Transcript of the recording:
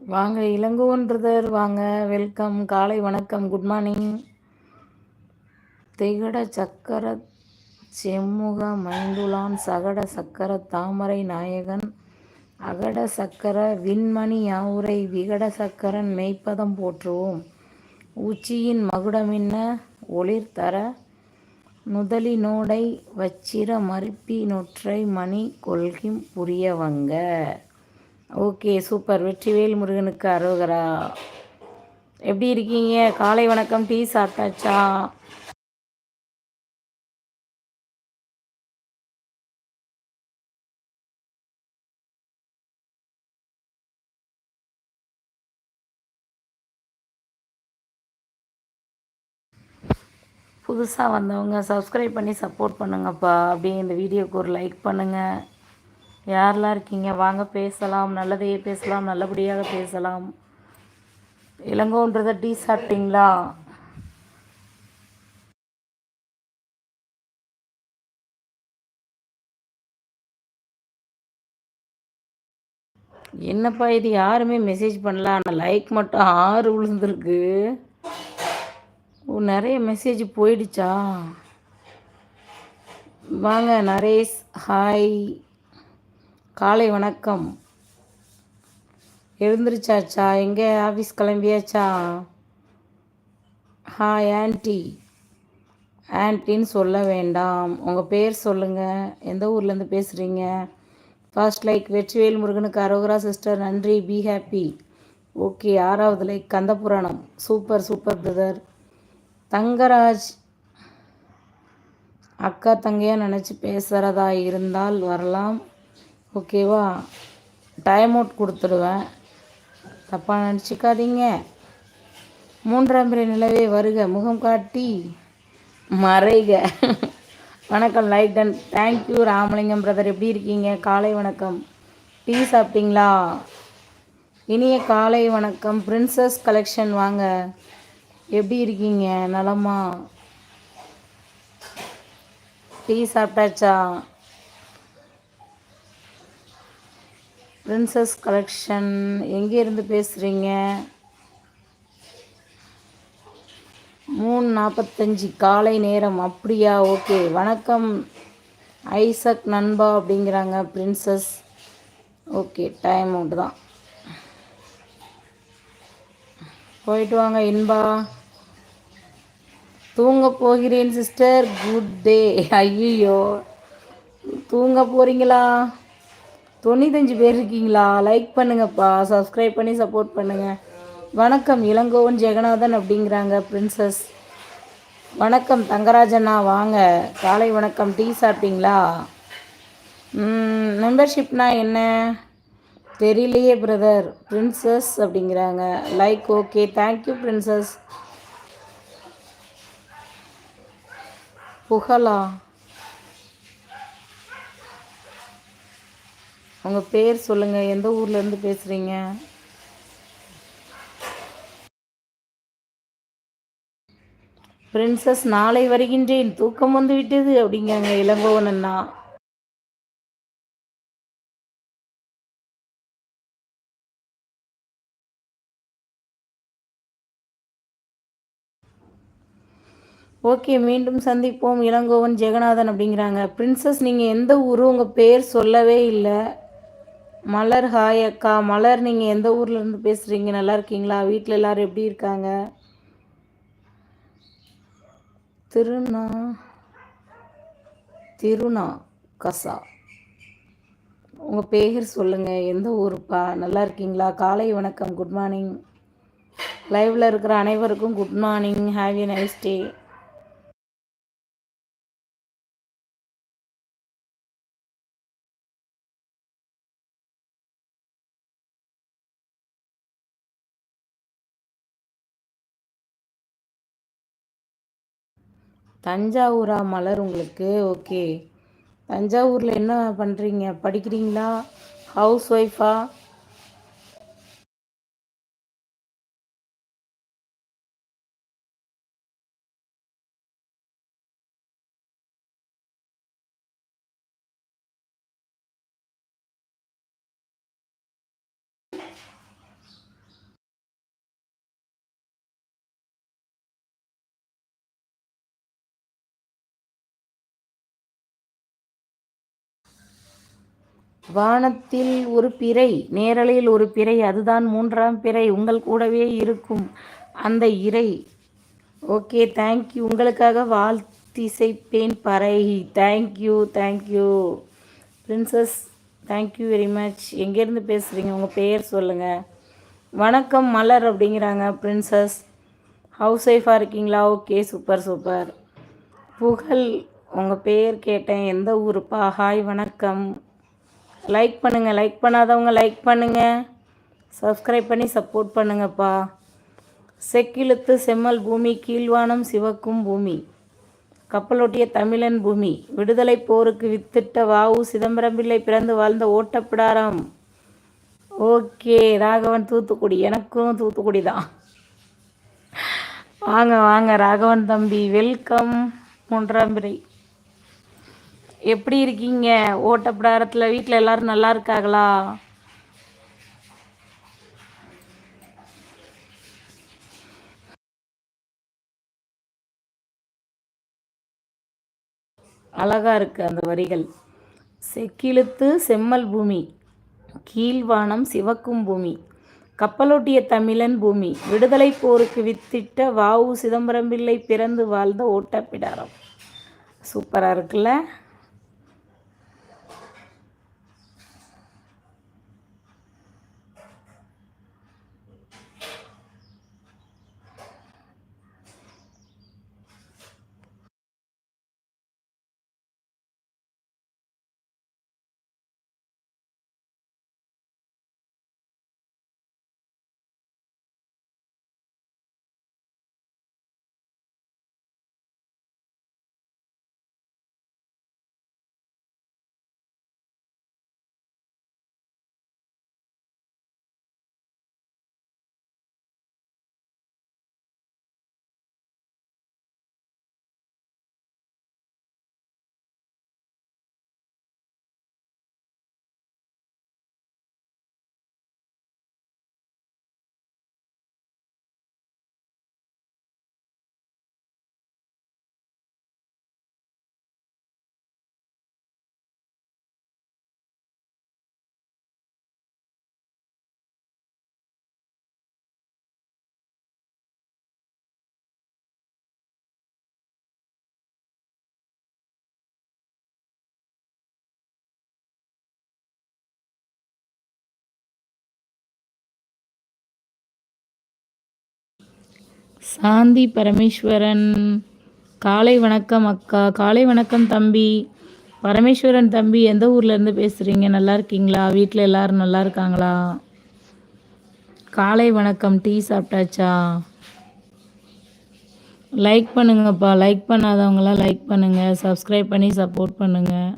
வாங்க இளங்கோவன் பிரதர் வாங்க வெல்கம் காலை வணக்கம் குட் மார்னிங் திகட சக்கர செம்முக மைந்துளான் சகட சக்கர தாமரை நாயகன். அகட சக்கர விண்மணி யாவுரை விகட சக்கரன் மெய்ப்பதம் போற்றுவோம். உச்சியின் மகுடமின்ன? ஒளிர்தர நுதலி நோடை வச்சிர மறுப்பி நொற்றை மணி கொள்கிம் புரியவங்க ஓகே சூப்பர். வெற்றிவேல் முருகனுக்கு அரோகரா. எப்படி இருக்கீங்க? காலை வணக்கம் டீ சாப்பிட்டாச்சா? புதுசாக வந்தவங்க சப்ஸ்கிரைப் பண்ணி சப்போர்ட் பண்ணுங்கப்பா. அப்படியே இந்த வீடியோக்கு ஒரு லைக் பண்ணுங்கள் யாரெல்லாம் இருக்கீங்க? வாங்க பேசலாம். நல்லதையே பேசலாம். நல்லபடியாக பேசலாம். இளங்கோன்றத டீ சாப்பிட்டீங்களா என்னப்பா இது? யாருமே மெசேஜ் பண்ணல. ஆனால் லைக் மட்டும் ஆறு விழுந்துருக்கு. ஓ நிறைய மெசேஜ் போயிடுச்சா? வாங்க நரேஷ். ஹாய் காலை வணக்கம். எழுந்திருச்சாச்சா? எங்கே? ஆஃபீஸ் கிளம்பியாச்சா? ஹா ஆன்டி ஆன்ட்டின்னு சொல்ல வேண்டாம். உங்கள் பேர் சொல்லுங்கள் எந்த ஊர்லேருந்து பேசுகிறீங்க ஃபர்ஸ்ட் லைக் வெற்றிவேல் முருகனுக்கு அரோகரா சிஸ்டர் நன்றி. பி ஹாப்பி ஓகே ஆறாவது like Kandapuranam. Super super brother Thangaraj. அக்கா தங்கையாக நினச்சி பேசுகிறதா இருந்தால் வரலாம். ஓகேவா? டைம் அவுட் கொடுத்துடுவேன் தப்பாக நினச்சிக்காதீங்க. மூன்றாம் பிறை நிலவே வருக. முகம் காட்டி மறைக. வணக்கம் like done thank you Ramalingam brother எப்படி இருக்கீங்க? காலை வணக்கம். டீ சாப்பிட்டீங்களா? இனிய காலை வணக்கம். பிரின்சஸ் கலெக்ஷன் வாங்க. எப்படி இருக்கீங்க? நலமா? டீ சாப்பிட்டாச்சா? பிரின்சஸ் கலெக்ஷன் எங்கேருந்து பேசுகிறீங்க மூணு நாற்பத்தஞ்சு காலை நேரம். அப்படியா? ஓகே. வணக்கம். ஐசக் நண்பா அப்படிங்கிறாங்க. Princess okay. டைம் அவுட் தான். போயிட்டு வாங்க இன்பா. தூங்க போகிறேன் சிஸ்டர் குட் டே ஐயோ தூங்க போகிறீங்களா தொண்ணூத்தஞ்சு பேர் இருக்கீங்களா? லைக் பண்ணுங்கப்பா. சப்ஸ்கிரைப் பண்ணி சப்போர்ட் பண்ணுங்கள் வணக்கம். இளங்கோவன் ஜெகநாதன் அப்படிங்கிறாங்க பிரின்சஸ் வணக்கம் தங்கராஜண்ணா. வாங்க. காலை வணக்கம். டீ சாப்பிட்டீங்களா? மெம்பர்ஷிப்னா என்ன? தெரியலையே பிரதர் பிரின்சஸ் அப்படிங்கிறாங்க. Like okay thank you princess புகழா? உங்கள் பேர் சொல்லுங்கள் எந்த ஊர்லேருந்து பேசுகிறீங்க பிரின்சஸ் நாளை வருகின்றேன். தூக்கம் வந்து விட்டது அப்படிங்காங்க இளங்கோவன் அண்ணா. ஓகே மீண்டும் சந்திப்போம். இளங்கோவன் ஜெகநாதன் அப்படிங்கிறாங்க. பிரின்சஸ் நீங்கள் எந்த ஊர் உங்கள் பேர் சொல்லவே இல்லை. மலர் ஹாய் அக்கா. மலர் நீங்கள் எந்த ஊர்லேருந்து பேசுகிறீங்க நல்லா இருக்கீங்களா? வீட்டில் எல்லோரும் எப்படி இருக்காங்க? திருநா திருநா கசா. உங்கள் பேர் சொல்லுங்கள் எந்த ஊருப்பா? நல்லா இருக்கீங்களா? காலை வணக்கம். Good morning. லைவில் இருக்கிற அனைவருக்கும் good morning. Have a nice day. தஞ்சாவூரா மலர் உங்களுக்கு? ஓகே தஞ்சாவூரில் என்ன பண்ணுறீங்க படிக்கிறீங்களா? ஹவுஸ் ஒய்ஃபா வானத்தில் ஒரு பிறை நேரலையில் ஒரு பிறை அதுதான் மூன்றாம் பிறை உங்கள் கூடவே இருக்கும் அந்த இறை. ஓகே தேங்க்யூ உங்களுக்காக வாழ்த்திசைப்பேன் பறை. Thank you thank you princess thank you very much எங்கேருந்து பேசுகிறீங்க உங்கள் பெயர் சொல்லுங்கள் வணக்கம் மலர் அப்படிங்கிறாங்க பிரின்சஸ் ஹவுஸ் ஒய்ஃபாக இருக்கீங்களா? ஓகே சூப்பர் சூப்பர் புகழ் உங்கள் பேர் கேட்டேன். எந்த ஊருப்பா? ஹாய் வணக்கம். லைக் பண்ணுங்கள் லைக் பண்ணாதவங்க லைக் பண்ணுங்கள் சப்ஸ்கிரைப் பண்ணி சப்போர்ட் பண்ணுங்கப்பா. செக்கிழுத்து செம்மல் பூமி கீழ்வானம் சிவக்கும் பூமி. கப்பலோட்டிய தமிழன் பூமி. விடுதலை போருக்கு வித்திட்ட வாவு சிதம்பரம் பிள்ளை பிறந்து வாழ்ந்த ஓட்டப்பிடாரம். ஓகே ராகவன் தூத்துக்குடி. எனக்கும் தூத்துக்குடி தான். வாங்க வாங்க ராகவன் தம்பி வெல்கம் மூன்றாம் பிறை எப்படி இருக்கீங்க? ஓட்டப்பிடாரத்தில் வீட்டில் எல்லாரும் நல்லா இருக்காங்களா அழகா இருக்கு அந்த வரிகள். செக்கிழுத்து செம்மல் பூமி கீழ்வானம் சிவக்கும் பூமி கப்பலோட்டிய தமிழன் பூமி விடுதலை போருக்கு வித்திட்ட வாவு சிதம்பரம் பிள்ளை பிறந்து வாழ்ந்த ஓட்டப்பிடாரம். சூப்பராக இருக்குல்ல? சாந்தி பரமேஸ்வரன். காலை வணக்கம் அக்கா. காலை வணக்கம் தம்பி. பரமேஸ்வரன் தம்பி எந்த ஊர்லேருந்து பேசுகிறீங்க நல்லா இருக்கீங்களா? வீட்டில் எல்லோரும் நல்லா இருக்காங்களா? காலை வணக்கம். டீ சாப்பிட்டாச்சா? லைக் பண்ணுங்கப்பா. லைக் பண்ணாதவங்களாம் லைக் பண்ணுங்கள் சப்ஸ்கிரைப் பண்ணி சப்போர்ட் பண்ணுங்கள்